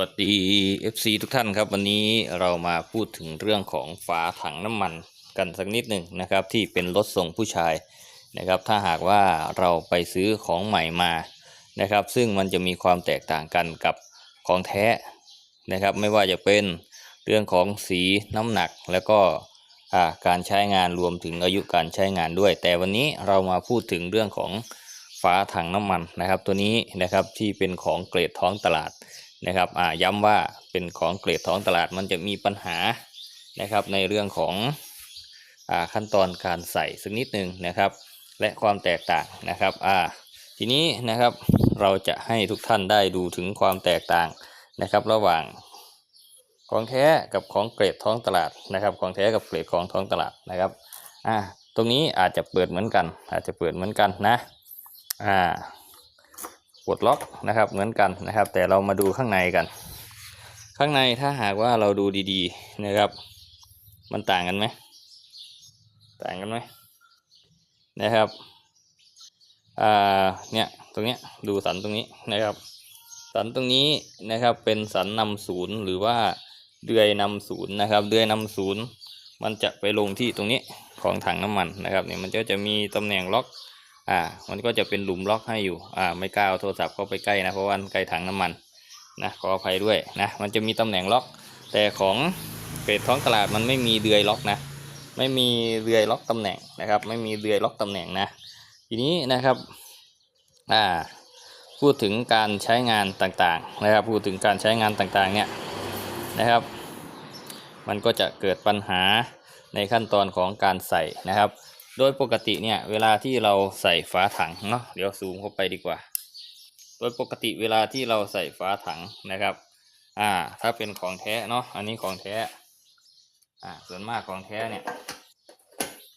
วัสดี FC ทุกท่านครับ วันนี้เรามาพูดถึงเรื่องของฝาถังน้ำมันกันสักนิดหนึ่งนะครับ ที่เป็นรถส่งผู้ชายนะครับ ถ้าหากว่าเราไปซื้อของใหม่มานะครับ ซึ่งมันจะมีความแตกต่างกันกับของแท้นะครับ ไม่ว่าจะเป็นเรื่องของสีน้ำหนักแล้วก็การใช้งานรวมถึงอายุการใช้งานด้วย แต่วันนี้เรามาพูดถึงเรื่องของฝาถังน้ำมันนะครับ ตัวนี้นะครับที่เป็นของเกรดท้องตลาด นะครับย้ำว่าเป็นของเกรดท้องตลาดมันจะมีปัญหานะครับในเรื่องของอขั้นตอนการใส่สักนิดหนึ่งนะครับ และความแตกต่างนะครับทีนี้นะครับเราจะให้ทุกท่านได้ดูถึงความแตกต่างนะครับ ระหว่างของแท้กับของเกรดท้องตลาดนะครับ ของแท้กับเกรดของท้องตลาดนะครับอ่าตรงนี้อาจจะเปิดเหมือนกัน อาจจะเปิดเหมือนกันนะอ่า กดล็อกนะครับเหมือนกันนะครับ แต่เรามาดูข้างในกัน ข้างในถ้าหากว่าเราดูดีๆนะครับ มันต่างกันไหมต่างกันไหมนะครับอ่าเนี่ยตรงเนี้ยดูสันตรงนี้นะครับ สันตรงนี้นะครับเป็นสันนำศูนย์หรือว่าเดือยนำศูนย์นะครับ เดือยนำศูนย์มันจะไปลงที่ตรงนี้ของถังน้ำมันนะครับเนี่ยมันก็จะมีตำแหน่งล็อก อ่ามันก็จะเป็นหลุมล็อกให้อยู่อ่าไม่กล้าเอาโทรศัพท์เข้าไปใกล้นะเพราะว่ามันใกล้ถังน้ำมันนะขออภัยด้วยนะมันจะมีตำแหน่งล็อก แต่ของเกรดท้องตลาดมันไม่มีเดือยล็อกนะไม่มีเดือยล็อกตำแหน่งนะครับ ไม่มีเดือยล็อกตำแหน่งนะทีนี้นะครับอ่าพูดถึงการใช้งานต่างๆนะครับ พูดถึงการใช้งานต่างๆเนี่ยนะครับ มันก็จะเกิดปัญหาในขั้นตอนของการใส่นะครับ โดยปกติเนี่ยเวลาที่เราใส่ฝาถังเนาะเดี๋ยวซูมเข้าไปดีกว่า โดยปกติเวลาที่เราใส่ฝาถังนะครับ อ่า ถ้าเป็นของแท้เนาะอันนี้ของแท้ อ่า ส่วนมากของแท้เนี่ย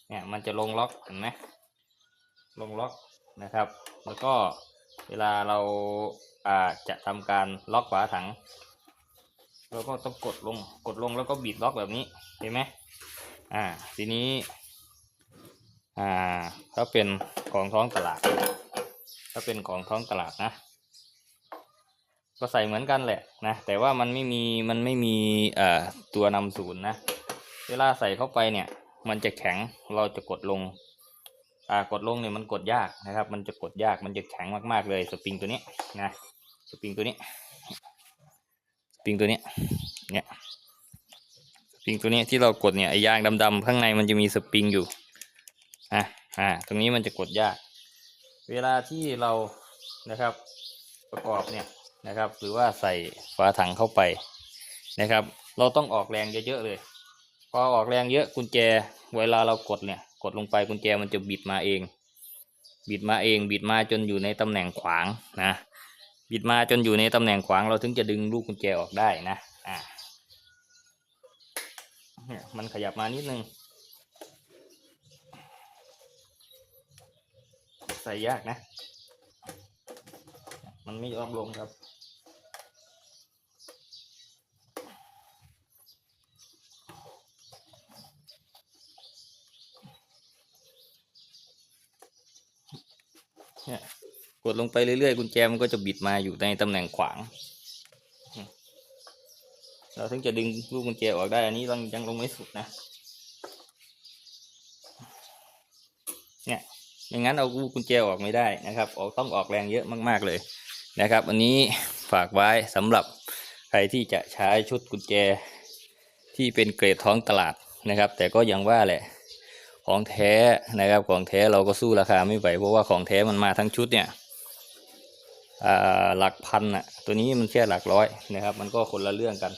เนี่ยมันจะลงล็อกเห็นไหมลงล็อกนะครับ แล้วก็เวลาเราอ่าจะทำการล็อกฝาถังเราก็ต้องกดลงกดลงแล้วก็บีบล็อกแบบนี้เห็นไหมอ่า ทีนี้ อ่าถ้าเป็นของท้องตลาด ถ้าเป็นของท้องตลาดนะ ก็ใส่เหมือนกันแหละนะแต่ว่ามันไม่มีมันไม่มีเอ่อตัวนำศูนย์นะ เวลาใส่เข้าไปเนี่ย มันจะแข็งเราจะกดลงอ่ากดลงเนี่ยมันกดยากนะครับ มันจะกดยากมันจะแข็งมากๆเลยสปริงตัวนี้นะสปริงตัวนี้สปริงตัวนี้เนี่ยสปริงตัวนี้ที่เรากดเนี่ยไอ้ยางดำๆข้างในมันจะมีสปริงอยู่ อะอ่าตรงนี้มันจะกดยาก เวลาที่เรานะครับประกอบเนี่ยนะครับ หรือว่าใส่ฝาถังเข้าไปนะครับ เราต้องออกแรงเยอะๆเลย พอออกแรงเยอะกุญแจ เวลาเรากดเนี่ย กดลงไปกุญแจมันจะบิดมาเอง บิดมาเอง บิดมาจนอยู่ในตำแหน่งขวางนะบิดมาจนอยู่ในตำแหน่งขวางเราถึงจะดึงลูกกุญแจออกได้นะอ่าเนี่ยมันขยับมานิดนึง ใส่ยากนะ มันไม่ยอมลงครับ เนี่ยกดลงไปเรื่อยๆกุญแจมันก็จะบิดมาอยู่ในตำแหน่งขวาง เราถึงจะดึงลูกกุญแจออกได้ อันนี้ยังยังลงไม่สุดนะ เนี่ย ไม่งั้นเอาลูกกุญแจออกไม่ได้นะครับ ออกต้องออกแรงเยอะมากๆเลยนะครับอันนี้ฝากไว้สำหรับใครที่จะใช้ชุดกุญแจที่เป็นเกรดท้องตลาดนะครับ แต่ก็ยังว่าแหละของแท้นะครับของแท้เราก็สู้ราคาไม่ไหวเพราะว่าของแท้มันมาทั้งชุดเนี่ยอ่าหลักพันอะตัวนี้มันแค่หลักร้อยนะครับ มันก็คนละเรื่องกัน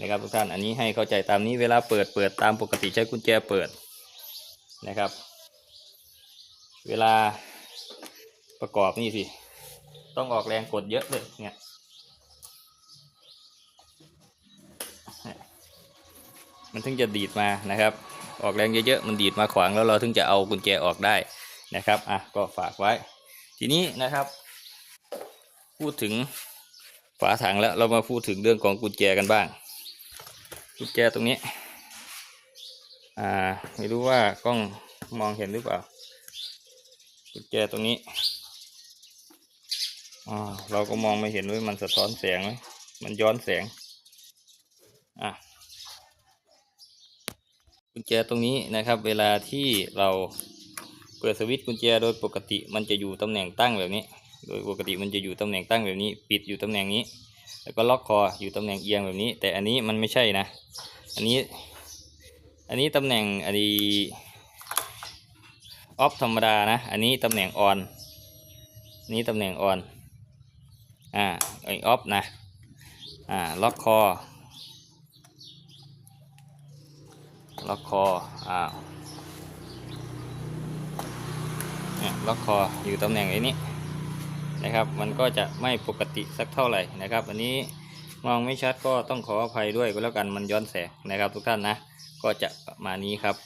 นะครับทุกท่านอันนี้ให้เข้าใจตามนี้เวลาเปิดเปิดตามปกติใช้กุญแจเปิดนะครับ เวลาประกอบนี่สิ ต้องออกแรงกดเยอะเลยเนี่ยมันถึงจะดีดมานะครับ ออกแรงเยอะๆ มันดีดมาขวางแล้วเราถึงจะเอากุญแจออกได้นะครับ อะ ก็ฝากไว้ ทีนี้นะครับ พูดถึงฝาถังแล้วเรามาพูดถึงเรื่องของกุญแจกันบ้าง กุญแจตรงนี้ อ่า ไม่รู้ว่ากล้องมองเห็นหรือเปล่า กุญแจตรงนี้อ่าเราก็มองไม่เห็นว่ามันสะท้อนแสงไหมมันย้อนแสง อะกุญแจตรงนี้นะครับ เวลาที่เราเปิดสวิตช์กุญแจโดยปกติมันจะอยู่ตำแหน่งตั้งแบบนี้ โดยปกติมันจะอยู่ตำแหน่งตั้งแบบนี้ ปิดอยู่ตำแหน่งนี้ แล้วก็ล็อกคออยู่ตำแหน่งเอียงแบบนี้ แต่อันนี้มันไม่ใช่นะ อันนี้ อันนี้ตำแหน่งอันนี้ ออฟธรรมดานะ อันนี้ตำแหน่งออนนี้ตำแหน่งออน อ่าไอออฟนะ อ่า ล็อกคอ ล็อกคออ่าเนี่ยล็อกคออยู่ตำแหน่งไอ้นี้นะครับ มันก็จะไม่ปกติสักเท่าไหร่นะครับ อันนี้มองไม่ชัดก็ต้องขออภัยด้วยก็แล้วกันมันย้อนแสงนะครับทุกท่านนะ ก็จะประมาณนี้ครับ